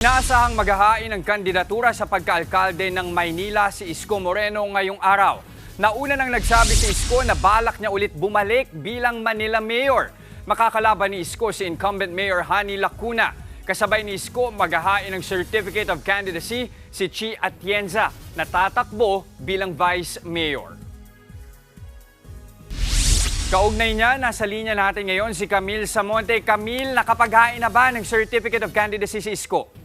Inaasahang maghahain ng kandidatura sa pagkaalkalde ng Maynila si Isko Moreno ngayong araw. Nauna nang nagsabi si Isko na balak niya ulit bumalik bilang Manila Mayor. Makakalaban ni Isko si incumbent Mayor Hani Lacuna. Kasabay ni Isko maghahain ng Certificate of Candidacy si Chi Atienza na tatakbo bilang Vice Mayor. Kaugnay niya, nasa linya natin ngayon si Camille Samonte. Camille, nakapaghain na ba ng Certificate of Candidacy si Isko?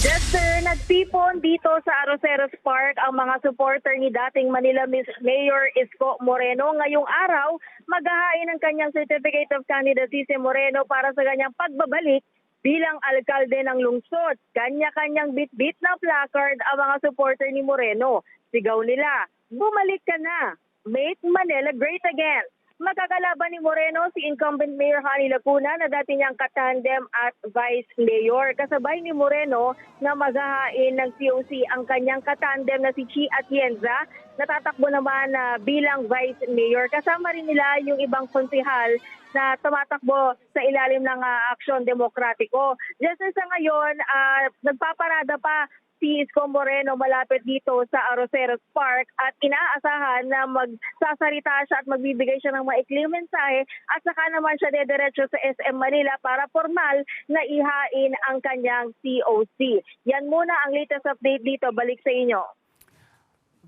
Jester, nagtipon dito sa Arroceros Park ang mga supporter ni dating Manila Mayor Isko Moreno. Ngayong araw, maghahain ng kanyang Certificate of Candidacy si Moreno para sa kanyang pagbabalik bilang alkalde ng lungsod. Kanya-kanyang bit-bit na placard ang mga supporter ni Moreno. Sigaw nila, bumalik ka na! Make Manila great again! Magkakalaban ni Moreno si incumbent Mayor Hani Lacuna na dati niyang katandem at Vice Mayor. Kasabay ni Moreno na maghahain ng COC ang kanyang katandem na si Chi Atienza na tatakbo naman na bilang Vice Mayor. Kasama rin nila yung ibang konsihal na tumatakbo sa ilalim ng ah, Aksyon Demokratiko. Just sa ngayon, ah, nagpaparada pa si Isko Moreno malapit dito sa Arroceros Park at inaasahan na magsasarita siya at magbibigay siya ng maikling mensahe at saka naman siya dediretso sa SM Manila para formal na ihain ang kanyang COC. Yan muna ang latest update dito. Balik sa inyo.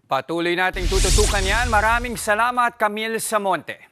Patuloy nating tututukan yan. Maraming salamat, Camille Samonte.